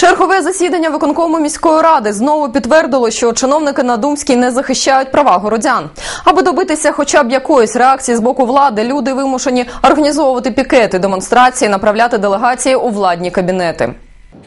Чергове засідання виконкому міської ради знову підтвердило, що чиновники на Думській не захищають права городян. Аби добитися хоча б якоїсь реакції з боку влади, люди вимушені організовувати пікети, демонстрації, направляти делегації у владні кабінети.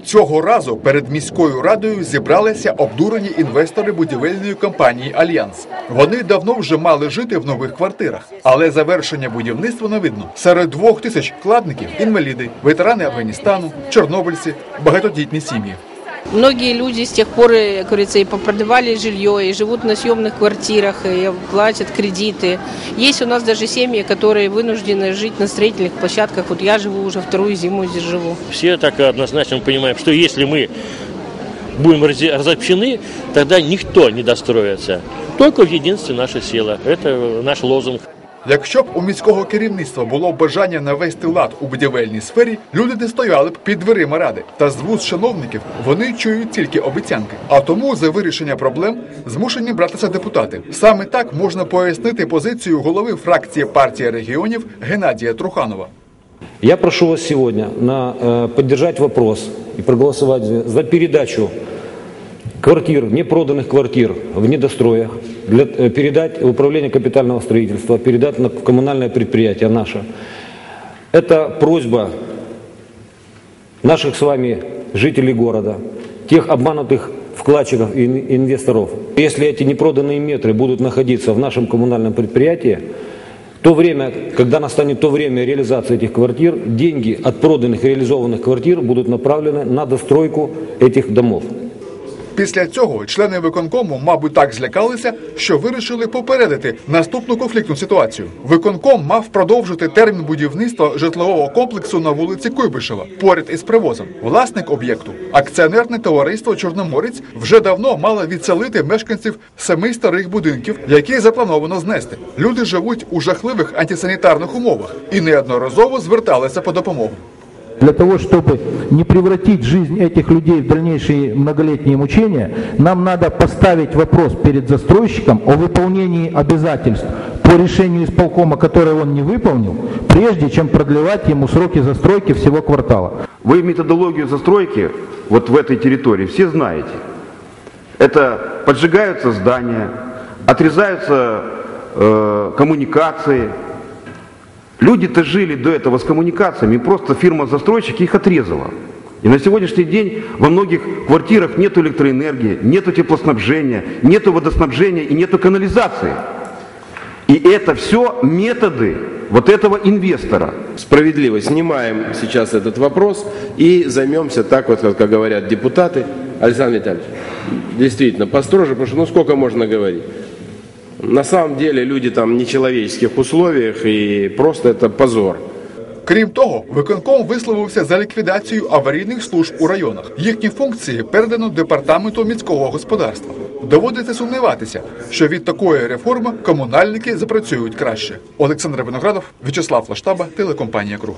Цього разу перед міською радою зібралися обдурені інвестори будівельної компанії Альянс. Вони давно вже мали жити в нових квартирах, але завершення будівництва не видно. Серед двох тисяч вкладників інваліди, ветерани Афганістану, чорнобильці, багатодітні сім'ї. Многие люди с тех пор, э, как говорится, и попродавали жилье, и живут на съемных квартирах, и платят кредиты. Есть у нас даже семьи, которые вынуждены жить на строительных площадках. Вот я живу уже вторую зиму здесь живу. Все так однозначно понимаем, что если мы будем разобщены, тогда никто не достроится. Только в единстве наша сила. Это наш лозунг. Якщо б у міського керівництва було бажання навести лад у будівельній сфері, люди не стояли б під дверима ради. Та з вуз чиновників вони чують тільки обіцянки. А тому за вирішення проблем змушені братися депутати. Саме так можна пояснити позицію голови фракції партії регіонів Геннадія Труханова. Я прошу вас сегодня на, э, поддержать вопрос и проголосовать за передачу квартир, непроданных квартир в недостроях, для, э, передать в управление капитального строительства, передать на коммунальное предприятие наше. Это просьба наших с вами жителей города, тех обманутых вкладчиков и ин- инвесторов. Если эти непроданные метры будут находиться в нашем коммунальном предприятии, то время, когда настанет то время реализации этих квартир, деньги от проданных и реализованных квартир будут направлены на достройку этих домов. Після цього члени виконкому, мабуть, так злякалися, що вирішили попередити наступну конфліктну ситуацію. Виконком мав продовжити термін будівництва житлового комплексу на вулиці Куйбишева поряд із привозом. Власник об'єкту, акціонерне товариство Чорноморець, вже давно мало відселити мешканців семи старих будинків, які заплановано знести. Люди живуть у жахливих антисанітарних умовах і неодноразово зверталися по допомогу. Для того, чтобы не превратить жизнь этих людей в дальнейшие многолетние мучения, нам надо поставить вопрос перед застройщиком о выполнении обязательств по решению исполкома, которое он не выполнил, прежде чем продлевать ему сроки застройки всего квартала. Вы методологию застройки вот в этой территории все знаете. Это поджигаются здания, отрезаются э, коммуникации. Люди-то жили до этого с коммуникациями, просто фирма-застройщик их отрезала. И на сегодняшний день во многих квартирах нет электроэнергии, нет теплоснабжения, нет водоснабжения и нет канализации. И это все методы вот этого инвестора. Справедливо снимаем сейчас этот вопрос и займемся так вот, как говорят депутаты. Александр Витальевич, действительно, построже, потому что ну сколько можно говорить? На самом деле люди там в нечеловеческих условиях и просто это позор. Крім того, виконком висловився за ліквідацію аварійних служб у районах. Їхні функції передано департаменту міського господарства. Доводиться сумніватися, що від такої реформи комунальники запрацюють краще. Олександр Виноградов, В'ячеслав Лаштаба, телекомпанія Круг.